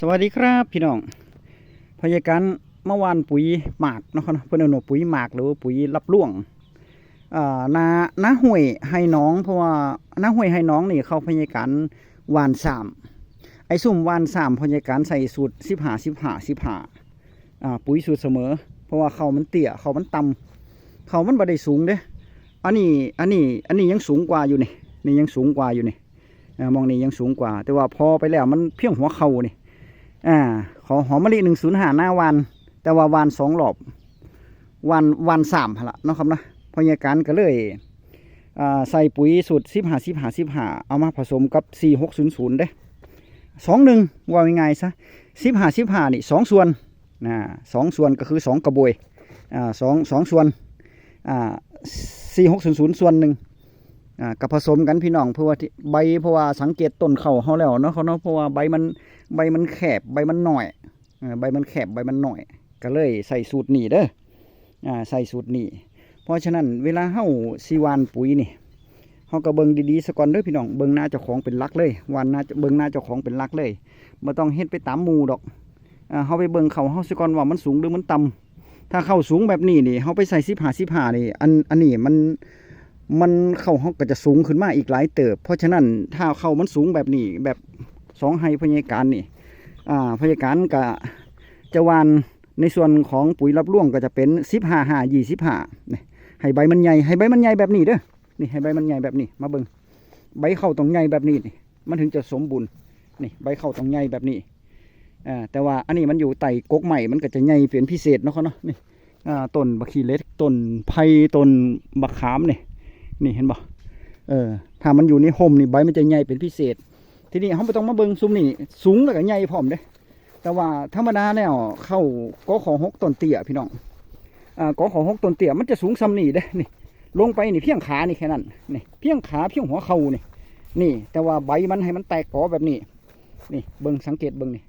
สวัสดีครับพี่น้องพยาการเมื่อวานปุ๋ยหมากเนาะครับเพื่อนอาหนูปุ๋ยหมากหรือปุ๋ยรับล่วงอ่านานาห้วยให้น้องเพราะว่านาห้วยให้น้องนี่เขาพยาการวานสามไอ้ซุ่มวานสามพยาการใส่สูตรสิบหาสิบหาสิบหาอ่าปุ๋ยสูตรเสมอ เพราะว่าเขามันเตี้ยเขามันต่ำเขามันบ่ได้สูงเด้อันนี้อันนี้อันนี้ยังสูงกว่าอยู่นี่นี่ยังสูงกว่าอยู่นี่มองนี่ยังสูงกว่า แต่ว่าพอไปแล้วมันเพียงหัวเข่านี่ อ่าขอหอมมะลิหนึ่งศูนย์หาหน้าวัน แต่ว่าวันสองรอบวันวันสามละเนาะครับนะพยาการก็เลยอ่าใส่ปุ๋ยสูตรสิบหาสิบหาสิบหาเอามาผสมกับสี่หกศูนย์ศูนย์เด้สองหนึ่งว่ายังไงซะสิบหาสิบหานี่สองส่วนนะสองส่วนก็คือสองกระบวยอ่าสองสองส่วนอ่าสี่หกศูนย์ศูนย์ส่วนหนึ่งอ่ากับผสมกันพี่น้องเพื่อว่าใบเพราะว่าสังเกตต้นเข่าเขาแล้วเนาะเขาเนาะเพราะว่าใบมัน ใบมันแคบใบมันหน่อยใบมันแคบใบมันหน่อย ก็เลยใส่สูตรนี่เด้ออ่าใส่สูตรนี่เพราะฉะนั้นเวลาเฮาซีวานปุ๋ยนี่เฮาก็เบิ่งดีๆสะก่อนเด้อพี่น้องเบิ่งหน้าเจ้าของเป็นลักเลยวันหน้าเบิ่งหน้าเจ้าของเป็นลักเลยบ่ต้องเฮ็ดไปตามหมู่ดอกอ่าเฮาไปเบิ่งเขาเฮาสะก่อนว่ามันสูงหรือมันต่ำถ้าเข้าสูงแบบนี้นี่เฮาไปใส่15 15นี่อันอันนี้มันมันเข้าเฮาก็จะสูงขึ้นมาอีกหลายเติบ เพราะฉะนั้นถ้าเข้ามันสูงแบบนี้แบบ สองไฮพยาการนี่อ่าพยาการกับจะวานในส่วนของปุ๋ยรับร่วงก็จะเป็นสิบห้าห้ายี่สิบห้านี่ให้ใบมันใหญ่ให้ใบมันใหญ่แบบนี้เด้อนี่ให้ใบมันใหญ่แบบนี้มาเบิ่งใบเข้าตรงใหญ่แบบนี้นี่มันถึงจะสมบูรณ์นี่ใบเข้าตรงใหญ่แบบนี้อ่าแต่ว่าอันนี้มันอยู่ไต่กกใหม่มันก็จะใหญ่เปลี่ยนพิเศษเนาะเขาเนาะนี่อ่าต้นบักขีเล็กต้นไผ่ต้นบักขามนี่นี่เห็นบ่เออถ้ามันอยู่ในห่มนี่ใบมันจะใหญ่เป็นพิเศษ ทีนี้เขาไม่ต้องมาเบิ่งซุ้มนี่สูงแล้วก็ใหญ่พร้อมเด้แต่ว่าธรรมดาแล้วเข้ากอขอหกต้นเตี้ยพี่น้องอ่ากอขอหกต้นเตี้ยมันจะสูงซ้ำนี่เด้นี่ลงไปนี่เพียงขานี่แค่นั้นนี่เพียงขาเพียงหัวเข่านี่นี่ แต่ว่าใบมันให้มันแตกกอแบบนี้ นี่เบิ่งสังเกตเบิ่งนี่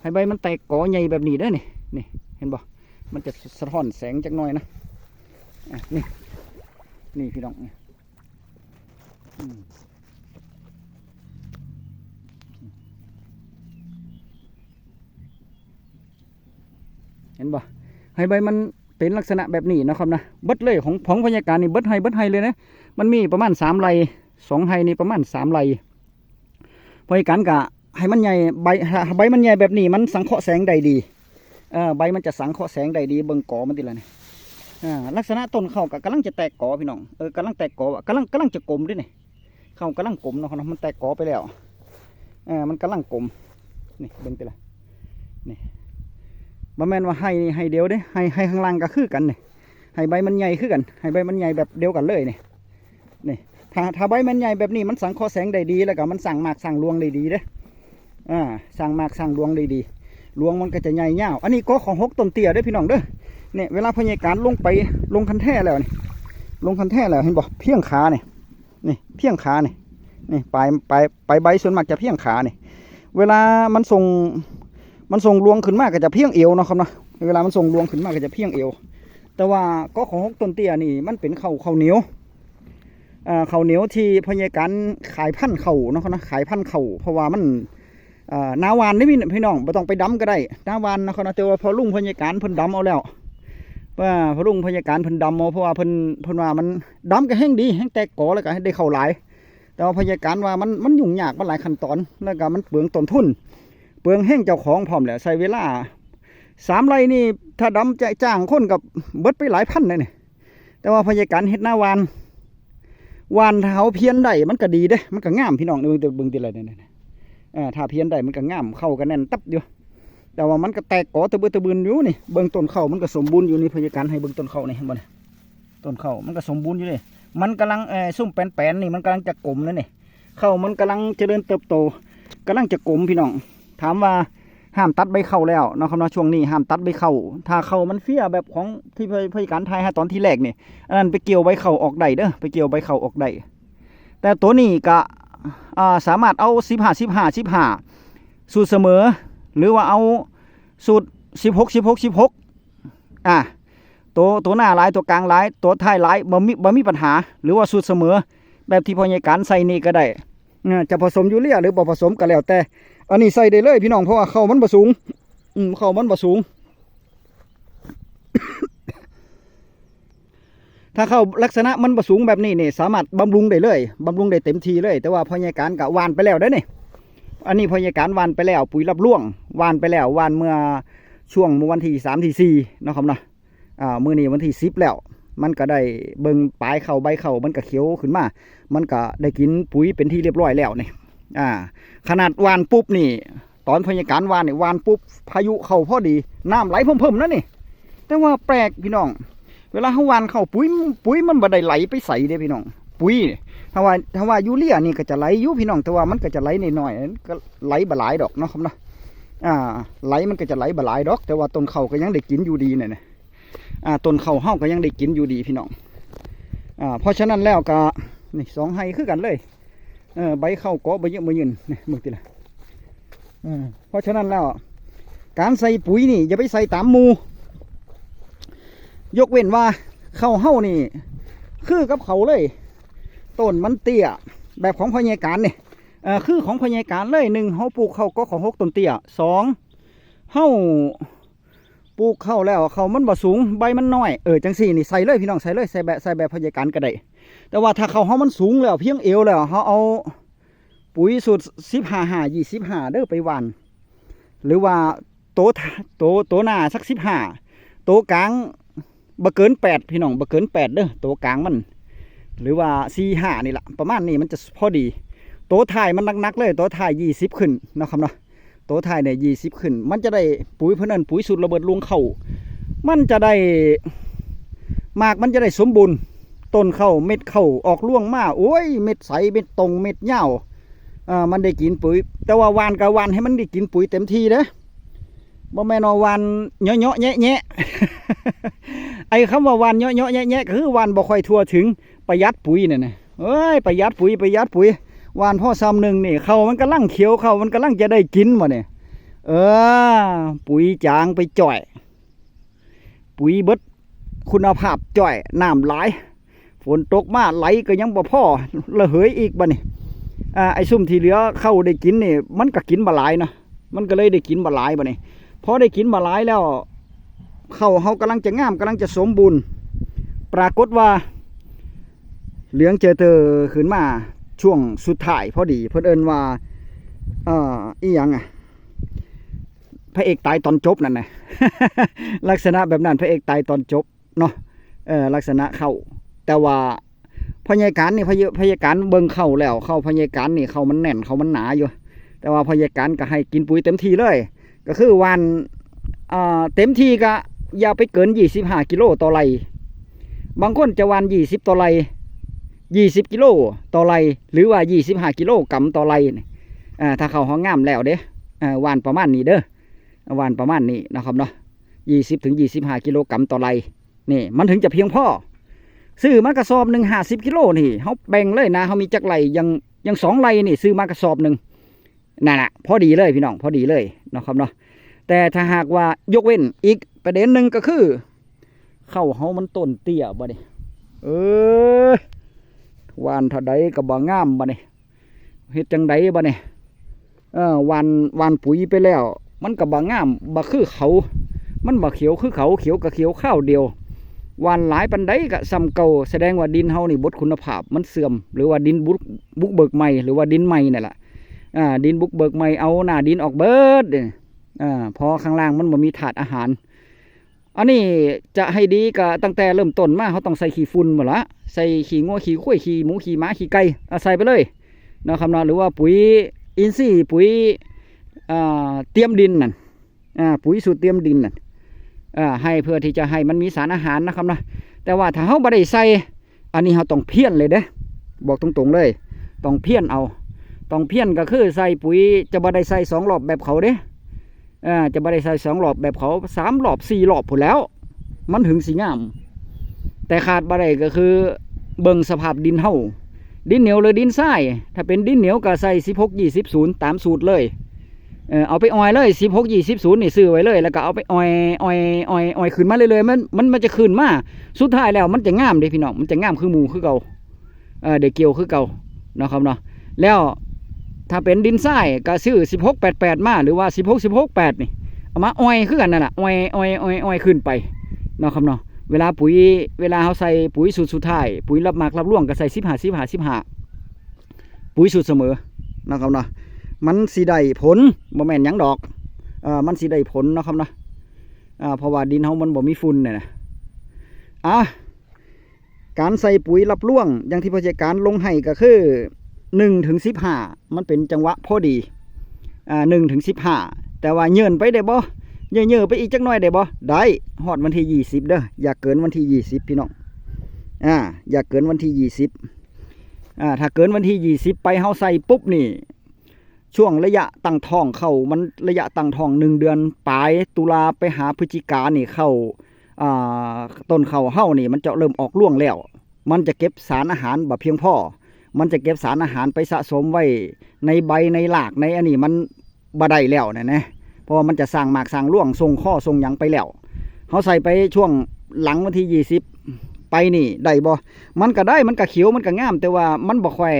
ให้ใบมันแตกกอใหญ่แบบนี้เด้นี่นี่เห็นบ่มันจะสะท้อนแสงจักหน่อยนะอะนี่นี่พี่น้องนี่ เห็นบ่ให้ใบมันเป็นลักษณะแบบนี้นะครับนะเบิดเลยของของพยาการนี่เบิดให้เบิดให้เลยนะมันมีประมาณสามไรสองไฮนี่ประมาณสามไรพยาการกะให้มันใหญ่ใบใบมันใหญ่แบบนี้มันสังเคราะห์แสงได้ดีเออใบมันจะสังเคราะห์แสงได้ดีเบิ่งกอมันติละนี่อ่าลักษณะต้นเขากะกำลังจะแตกกอพี่น้องเออกำลังแตกกออะกำลังกำลังจะกลมด้วยนี่เขากำลังกลมเนาะครับมันแตกกอไปแล้วเออมันกำลังกลมนี่เบิ่งติละนี่ บ่แม่นว่าให้นี่ให้เดียวเด้ให้ให้ข้างล่างก็คือกันนี่ให้ใบมันใหญ่คือกันให้ใบมันใหญ่แบบเดียวกันเลยนี่นี่ถ้าถ้าใบมันใหญ่แบบนี้มันสังเคราะห์แสงได้ดีแล้วก็มันสั่งหมากสั่งรวงได้ดีเด้อ่าสั่งหมากสั่งรวงได้ดีรวงมันก็จะใหญ่ยาวอันนี้ก็ของหกต้นเตี้ยเด้พี่น้องเด้อเนี่ยเวลาพยาการลงไปลงคันแท่แล้วนี่ลงคันแท่แล้วเห็นบ่เพียงขาเนี่ยนี่เพียงขาเนี่ยนี่ปลายปลายปลายใบส่วนมากจะเพียงขาเนี่ยเวลามันส่ง มันส่งรวงขึ้นมากก็จะเพียงเอวนะครับนะเวลามันส่งรวงขึ้นมากก็จะเพียงเอว แต่ว่าก็ของหกต้นเตี้ยนี่มันเป็นเข้าวข้าเหนียวอ่าข้าเหนียวที่พยาการขายพันเข่านะครับนะขายพันเข่าเพราะว่ามันนาวานนี่พี่พี่น้องไม่ต้องไปดำก็ได้นาวานนะครับนะแต่ว่าพอลุงพยาการเพิ่นดำเอาแล้วว่าพอลุงพยาการเพิ่นดำเอาเพราะว่าเพิ่นเพิ่นว่ามันดำก็แห้งดีแห้งแตกกอแล้วก็ให้ได้เข้าหลาย แต่ว่าพยาการว่ามันมันยุ่งยากมันหลายขั้นตอนแล้วก็มันเปลืองต้นทุน เปลืองแห้งเจ้าของพร้อมแหละใช้เวลาสามไรนี่ถ้าดำจะจ้างคนกับเบิดไปหลายพันเลยนี่แต่ว่าพยาการเฮ็ดหน้าวานวานถ้าเขาเพี้ยนได้มันก็ดีเด้ มันก็งามพี่น้องเบิ่งแต่เบิ่งติอะไรเนี่ยเนี่ยถ้าเพี้ยนได้มันก็งามเข้ากันแน่นตับอยู่แต่ว่ามันก็แตกกอตะบือตะบืนอยู่นี่เบิ่งต้นเข้ามันก็สมบูรณ์อยู่นี่พยาการให้เบิ่งต้นเข้านี่เห็นบ่เนี่ยต้นเข้ามันก็สมบูรณ์อยู่เลยมันกำลังเออซุ่มแป้นๆนี่มันกำลังจะกลมนั่นนี่เข้ามันกำลังเจริญเติบโตกำลังจะกลมพี่น้อง ถามว่าห้ามตัดใบเข้าแล้วนะครับเนาะช่วงนี้ห้ามตัดใบเข้าถ้าเข้ามันเฟี้ยแบบของที่พยการไทยฮะตอนที่แรกนี่อันนั้นไปเกี่ยวใบเข้าออกได้เด้อไปเกี่ยวใบเข้าออกได้แต่ตัวนี้ก็สามารถเอาสิบห้าสิบห้าสิบห้าสูตรเสมอ หรือว่าเอาสูตรสิบหกสิบหกสิบหกอ่าตัวตัวหน้าหลายตัวกลางหลายตัวท้ายหลายบ่มีบ่มีปัญหา หรือว่าสูตรเสมอ แบบที่พยการใส่นี่ก็ได้จะผสมยูเรียหรือบ่ผสมก็แล้วแต่ อันนี้ใส่ได้เลยพี่น้องเพราะว่าเขามันบ่สูง อืมเขามันบ่สูง ถ้าเข้าลักษณะมันบ่สูงแบบนี้เนี่สามารถบำรุงได้เลยบำรุงได้เต็มทีเลย แต่ว่าพอยายการกะวานไปแล้วได้อนี่อันนี้พอยายการวานไปแล้ว ปุ๋ยรับล่วงวานไปแล้ววานเมื่อช่วงเมื่อวันที่สามที่สี่นะครับเนาะอ่ามื้อนี้วันที่สิบแล้ว มันก็ได้เบิ่งปลายเข่าใบเข่ามันก็เขียวขึ้นมา มันก็ได้กินปุ๋ยเป็นที่เรียบร้อยแล้วเนี่ย อ่า ขนาดวานปุ๊บนี่ ตอนพยาการวานนี่วานปุ๊บพายุเข้าพอดีน้ำไหลเพิ่มๆนั่นนี่แต่ว่าแปลกพี่น้อง เวลาเขาวานเข้าปุ๋ยปุ๋ยมันบ่ได้ไหลไปใส่เด้พี่น้อง ปุ๋ยนี่ถ้าว่าถ้าว่ายูเรียนี่ก็จะไหลยูพี่น้องแต่ว่ามันก็จะไหลน้อยๆก็ไหลบ่หลายดอกเนาะครับเนาะอ่า ไหลมันก็จะไหลบ่หลายดอก แต่ว่าต้นเขาก็ยังได้กินอยู่ดีเนี่ยนะอ่าต้นเขาเฮาก็ยังได้กินอยู่ดีพี่น้องอ่าเพราะฉะนั้นแล้วก็นี่สองไฮคือกันเลย ใบเข้าเกาะใบเยอะใบยืนนี่มึงติละเออเพราะฉะนั้นแล้ว การใส่ปุ๋ยนี่อย่าไปใส่ตามมูยกเว้นว่าเข้าเฮ้านี่ คือกับเขาเลยต้นมันเตี้ยแบบของพญาการนี่เออคือของพญาการเลยหนึ่งเฮาปลูกเข้าก็ของหกต้นเตี้ยสองเฮาปลูกเข้าแล้วเขามันบ่สูงใบมันน้อยเออจังสี่นี่ใส่เลยพี่น้องใส่เลยใส่แบบใส่แบบพญาการก็ได้ แต่ว่าถ้าเขาเฮามันสูงแล้วเพียงเอวแล้วเขาเอาปุ๋ยสูตรสิบห้าห้ายี่สิบห้าเด้อไปวานหรือว่าโตโตโตหน้าสักสิบห้าโตกลางบ่เกินแปดพี่น้องบ่เกินแปดเด้อโตกลางมัน หรือว่าสี่ห้านี่แหละประมาณนี้มันจะพอดี โตถ่ายมันนักๆเลย โตถ่ายยี่สิบขึ้นนะครับเนาะโตถ่ายเนี่ยยี่สิบขึ้น มันจะได้ปุ๋ยเพื่อนปุ๋ยสูตรระเบิดลวงเข่ามันจะได้หมากมันจะได้สมบูรณ์ ต้นเข้าเม็ดเข้าออกล่วงมาโอ้ยเม็ดใสเม็ดตรงเม็ดเหย้าอ่ามันได้กินปุ๋ย แต่ว่าวานกับวานให้มันได้กินปุ๋ยเต็มที่เด้อบ่แม่นว่าวานเนาะๆแยะๆไอ้คำว่าวานเนาะๆแยะๆก็คือวานบ่ค่อยทั่วถึงประหยัดปุ๋ยเนั่นน่ะเอ้ยประหยัดปุ๋ยประหยัดปุ๋ยวานพ่อซ้ำหนึ่งนี่เขามันกำลังเขียวเขามันกำลังจะได้กินบ่เนี่ยเออ ปุ๋ยจางไปจ่อย ปุ๋ยเบิดคุณภาพจ่อยน้ำหลาย ฝนตกมาไหลก็ยังบ่พ่อระเหยอีกบ่นี่อ่าไอ้ซุ่มที่เหลือเข้าได้กินนี่มันก็กินบ่หลายเนาะมันก็เลยได้กินบ่หลายบ่นี่พอได้กินบ่หลายแล้วเข้าเฮากำลังจะงามกำลังจะสมบูรณ์ ปรากฏว่า เหลืองเจอเตอขึ้นมาช่วงสุดท้ายพอดี เพิ่นเอิ้นว่าเอ่ออีหยังอะพระเอกตายตอนจบนั่นน่ะลักษณะแบบนั้นพระเอกตายตอนจบเนาะเออลักษณะเข้า แต่ว่าพยาการนี่พยพยาการเบิ่งเข้าแล้ว เข้าพยาการนี่เข้ามันแน่นเข้ามันหนาอยู่ แต่ว่าพยาการก็ให้กินปุ๋ยเต็มที่เลย ก็คือวันอ่าเต็มที่ก็อย่าไปเกิน25กิโลต่อไร่บางคนจะวัน20ต่อไร่20กิโลต่อไร่หรือว่า25กิโลกรัมต่อไร่อ่าถ้าเขาห้องงามแล้วเด้อ่าวันประมาณนี้เด้อวันประมาณนี้นะครับเนาะ20ถึง25กิโลกรัมต่อไร่นี่มันถึงจะเพียงพอ ซื้อมากระสอบหนึ่งห้าสิบกิโลนี่เขาแบ่งเลยนะเขามีจักไรยังยังสองไรนี่ ซื้อมากระสอบหนึ่งนั่นแหละพอดีเลยพี่น้องพอดีเลยเนาะครับเนาะแต่ถ้าหากว่ายกเว้นอีกประเด็นหนึ่งก็คือเข้าเขามันต้นเตี้ยบ่เนี่ยเออวานเท่าใดก็บ่งงามบ่เนี่ยเฮ็ดจังใดบ่เนี่ยเออวานวานปุ๋ยไปแล้ว มันก็บ่งงามบ่คือเขา มันบ่เขียวคือเขาเขียวกับเขียวข้าวเดียว วานหลายปันไดก็ซ้ำเก่าแสดงว่าดินเฮานี่บดคุณภาพมันเสื่อม หรือว่าดินบุกบุกเบิกใหม่หรือว่าดินใหม่นั่แหละอ่าดินบุกเบิกใหม่เอาหน้าดินออกเบิดเนี่ยอ่าพอข้างล่างมันบ่มีถาดอาหาร อันนี้จะให้ดีก็ตั้งแต่เริ่มต้นมาเขาต้องใส่ขี้ฝุ่นหมดละใส่ขี้งัวขี้ข้วยขี้หมูขี้ม้าขี้ไก่อะใส่ไปเลยนะครับเนาะหรือว่าปุ๋ยอินทรีย์ปุ๋ยอ่าเตรียมดินนั่นอ่าปุ๋ยสูตรเตรียมดินนั่น ให้เพื่อที่จะให้มันมีสารอาหารนะครับนะแต่ว่าถ้าเขาบ่ได้ใส่อันนี้เขาต้องเพี้ยนเลยเด้บอกตรงๆเลย ต้องเพี้ยนเอา ต้องเพี้ยนก็คือใส่ปุ๋ยจะบ่ได้ใส่สองรอบแบบเขาเด้อ่าจะบ่ได้ใส่สองรอบแบบเขาสามรอบสี่รอบผุนแล้ว มันถึงสีงาม แต่ขาดบ่ได้ก็คือเบิ่งสภาพดินเฮาดินเหนียวหรือดินทราย ถ้าเป็นดินเหนียวก็ใส่สิบหกยี่สิบศูนย์ตามสูตรเลย เออเอาไปออยเลยสิบหกยี่สิบศูนย์นี่ซื้อไว้เลย แล้วก็เอาไปออยออยออยออยขึ้นมาเรื่อยๆมันมันมันจะขึ้นมาสุดท้ายแล้วมันจะงามเด้พี่น้องมันจะงามคือหมูคือเก่าเออเด็กเกี่ยวคือเก่านะครับเนาะแล้วถ้าเป็นดินทรายก็ซื้อ1688มาหรือว่า16 16 8นี่เอามาอ้อยคือกันนั่นน่ะอ้อยอ้อยอ้อยออยขึ้นไปนะครับเนาะเวลาปุ๋ยเวลาเฮาใส่ปุ๋ยสูตรสุดท้ายปุ๋ยรับหมากรับร่วงก็ใส่15 15 15ปุ๋ยสูตรเสมอนะครับเนาะ มันสิได้ผลบ่แม่นยังดอกเอ่อมันสิได้ผลนะครับนะอ่าเพราะว่าดินเฮามันบ่มีฝุ่นเนี่ยนะอะการใส่ปุ๋ยรับร่วง อย่างที่ผู้จัดการลงให้ก็คือหนึ่งถึงสิบห้ามันเป็นจังหวะพอดีอ่าหนึ่งถึงสิบห้าแต่ว่าเยินไปได้บ่เยอะๆไปอีกจักหน่อยได้บ่ได้ฮอดวันที่ยี่สิบเด้ออย่าเกินวันที่ยี่สิบพี่น้องอ่าอย่าเกินวันที่ยี่สิบอ่าถ้าเกินวันที่ยี่สิบไปเฮาใส่ปุ๊บนี่ ช่วงระยะตั้งท้องเข้ามันระยะตั้งท้องหนึ่งเดือนปลายตุลาไปหาพฤศจิกานี่เข้าอ่าต้นเข้าเฮานี่ มันจะเริ่มออกร่วงแล้ว มันจะเก็บสารอาหารแบบเพียงพอ มันจะเก็บสารอาหารไปสะสมไว้ในใบในหลากในอันนี้มันบ่ได้แล้วนะนะเพราะว่ามันจะสร้างหมากสร้างร่วงทรงข้อทรงหยังไปแล้วเขาใส่ไปช่วงหลังวันที่ยี่สิบไปนี่ได้บ่มันก็ได้มันก็เขียวมันก็งาม แต่ว่ามันบ่ค่อย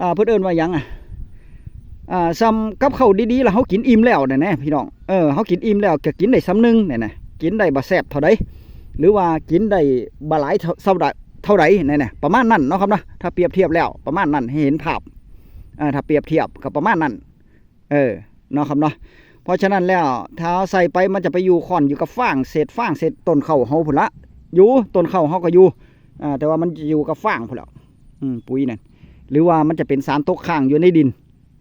อ่าเพื่นเอิ้นว่ายังอะ อ่าซ้ำกับเขาดีๆแล้วเขากินอิ่มแล้วเนะนะพี่น้องเออเขากินอิ่มแล้วก็กินได้ซ้ำนึงเนี่ยนะกินได้บ่แซบเท่าใดหรือว่ากินได้บ่หลายเท่าเท่าใดเท่าไรเนี่ยนะประมาณนั้นเนาะครับนะถ้าเปรียบเทียบแล้วประมาณนั้นให้เห็นภาพอ่าถ้าเปรียบเทียบกับประมาณนั้น เออเนาะครับเนาะเพราะฉะนั้นแล้วถ้าใส่ไปมันจะไปอยู่ค่อนอยู่กับฟางเศษฟางเศษต้นเข่าเฮาพุ่นละอยู่ต้นเข่าเฮาก็อยู่อ่าแต่ว่ามันจะอยู่กับฟางพุ่นล้วอืมปุ๋ยนั่นหรือว่ามันจะเป็นสารตกค้างอยู่ในดิน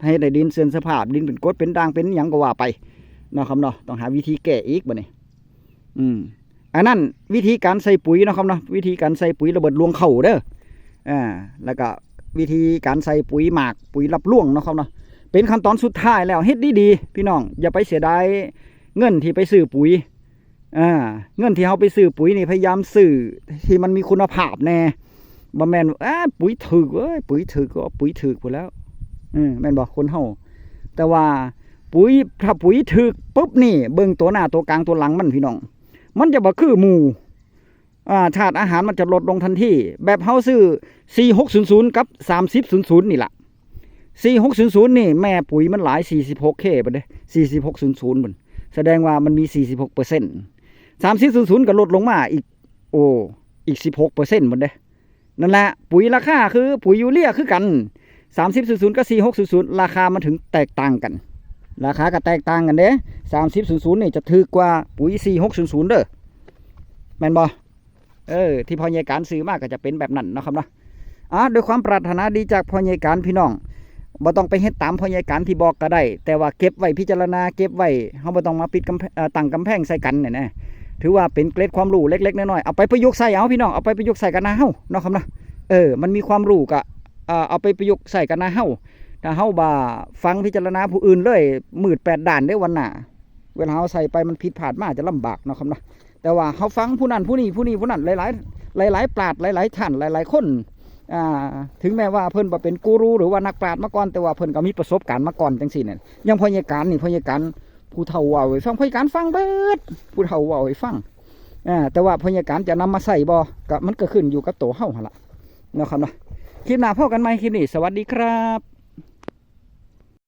ให้ในดินเสื่อมสภาพดินเป็นกดเป็นด่างเป็นหยังก็ว่าไปเนาะครับเนาะต้องหาวิธีแก้อีกบ่เนี่ยอืมอันนั้นวิธีการใส่ปุ๋ยเนาะครับเนาะวิธีการใส่ปุ๋ยระเบิดลวงเข่าเด้ออ่าแล้วก็วิธีการใส่ปุ๋ยหมากปุ๋ยรับล่วงเนาะครับเนาะเป็นขั้นตอนสุดท้ายแล้วเฮ็ดดีๆพี่น้องอย่าไปเสียดายเงินที่ไปซื้อปุ๋ยอ่าเงินที่เราไปซื้อปุ๋ยนี่พยายามซื้อที่มันมีคุณภาพแน่บ่แม่นอ่าปุ๋ยถึกเอ้ยปุ๋ยถึกก็ปุ๋ยถึกหมดแล้ว อืมแม่นบอกคนเฮาแต่ว่าปุ๋ยถ้าปุ๋ยถึกปุ๊บนี่เบิ่งตัวหน้าตัวกลางตัวหลังมันพี่น้อง มันจะบ่คือหมูอ่าธาตุอาหารมันจะลดลงทันทีแบบเฮาซื้อ4600กับ3000นี่ล่ะ4600นี่แม่ปุ๋ยมันหลาย 46K บ่เด้4600มันแสดงว่ามันมี 46% 3000ก็ลดลงมาอีก โอ้อีก 16%บ่เด้นั่นแหละปุ๋ยราคาคือปุ๋ยยูเรียคือกัน 3000กับ4600ราคามันถึงแตกต่างกัน ราคาก็แตกต่างกันเด้สามสิบศูนย์ศูนย์นี่จะถูกกว่าปุ๋ยสี่หกศูนย์ศูนย์เด้อแมนบ่เออที่พ่อใหญ่การซื้อมากก็จะเป็นแบบนั้นนะครับเนาะอะด้วยความปรารถนาดีจากพ่อใหญ่การพี่น้องบ่ต้องไปเฮ็ดตามพ่อใหญ่การที่บอกก็ได้ แต่ว่าเก็บไว้พิจารณาเก็บไว้เฮาบ่ต้องมาปิดกำแพเอ่อตั้งกำแพงใส่กันเนี่ยนะถือว่าเป็นเกร็ดความรู้เล็กๆน้อยๆเอาไปประยุกต์ใส่เอาพี่น้องเอาไปประยุกต์ใส่กันนะเฮาเนาะครับเนาะเออมันมีความรู้ก็เอ่อ เอาไปประยุกต์ใส่กันนะเฮาถ้าเฮาบ่าฟังพิจารณาผู้อื่นเลยหมืดแปดด่านได้วันหนาเวลาเฮาใส่ไปมันผิดพลาดมากจะลำบากเนาะครับนะแต่ว่าเฮาฟังผู้นั้นผู้นี้ผู้นี้ผู้นั้นหลายๆหลายๆปราดหลายๆท่านหลาย ๆ คนอ่าถึงแม้ว่าเพิ่นบ่เป็นกูรูหรือว่านักปราชญ์มาก่อนแต่ว่าเพิ่นก็มีประสบการณ์มาก่อนจังซี่เนี่ยยังพยาการนี่พยาการผู้เฒ่าว้าให้ฟังพยาการฟังเบิดผู้เฒ่าว้าให้ฟังอ่าแต่ว่าพยาการจะนำมาใส่บ่ก็มันก็ขึ้นอยู่กับตัวเฮาหั่นล่ะนะครับเนาะ คลิปหน้าพบกันใหม่คลิปนี้ สวัสดีครับ